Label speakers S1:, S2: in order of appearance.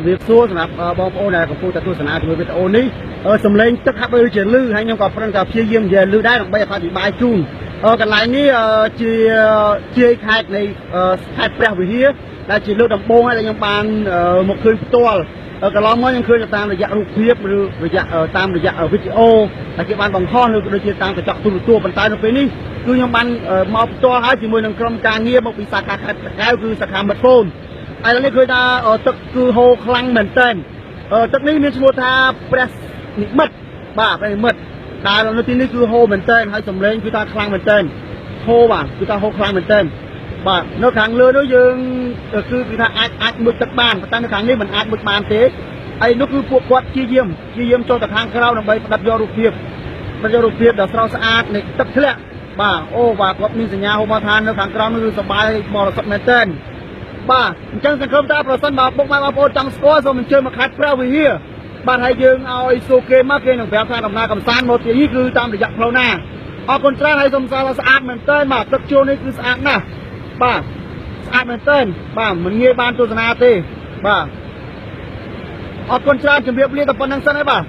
S1: ជំរាបសួរសម្រាប់អឺបងប្អូនដែលកំពុងតែទស្សនាជាមួយវីដេអូនេះអឺសំឡេងទឹកហាក់បីដូចជាលឺហើយខ្ញុំក៏ប្រឹងតែព្យាយាមនិយាយលឺដែរដើម្បីអធិប្បាយជូនអឺកន្លែងនេះអឺជាជាយខេត្តនៃអឺខេត្តព្រះវិហារដែលជាលើកដំបូងហើយដែលខ្ញុំបានអឺមកឃើញផ្ទាល់អឺកន្លងមកខ្ញុំឃើញតាមរយៈរូបភាពឬរយៈអឺតាមរយៈវីដេអូដែលគេបានបង្ហោះឬក៏ដូចជាតាមកញ្ចក់ទូរទស្សន៍ប៉ុន្តែនៅពេលនេះគឺខ្ញុំបានអឺមកផ្ទាល់ហើយជាមួយនឹងក្រុមការងារមកពីសាខាខេត្តតាកែវគឺសាខាមិត្តភូមិ ឥឡូវនេះឃើញថាអឺទឹកគឺហូរខ្លាំងមែនតើអឺទឹកនេះមានឈ្មោះថាព្រះនិមិត្តបាទព្រះនិមិត្តដែលនៅទីនេះគឺហូរមែនតើហើយសំឡេងគឺថាខ្លាំងមែនតើហូរបាទគឺថាហូរខ្លាំងមែនតើបាទនៅខាងលើនោះយើងគឺគឺថាអាចអាចមុជទឹកបានប៉ុន្តែនៅខាងនេះមិនអាចមុជបានទេហើយនោះគឺពួកគាត់ជាយាមជាយាមចូលទៅខាងក្រៅដើម្បីផ្ដិតយករូបភាពផ្ដិតយករូបភាពដ៏ស្រស់ស្អាតនៃទឹកធ្លាក់បាទអូបាទគាត់មានសញ្ញាហូរមកថានៅខាងក្រៅនោះគឺសប្បាយបរិសុទ្ធមែនតើ បាទអញ្ចឹងសង្ឃឹមថាប្រសិនបើពុកម៉ែបងប្អូនចង់ស្គាល់សូមអញ្ជើញមកខេត្តព្រះវិហារបាទហើយយើងឲ្យសួរគេមកគេនឹងប្រាប់ថាដំណើរកំសាន្តមកទីនេះគឺតាមរយៈផ្លូវណាអរគុណច្រើនហើយសូមសរសើរស្អាតមែនទែនបាទទឹកជួរនេះគឺស្អាតណាស់បាទស្អាតមែនទែនបាទមិនងាយបានទស្សនាទេបាទអរគុណច្រើនជម្រាបលាតែប៉ុណ្្នឹងសិនហើយបាទ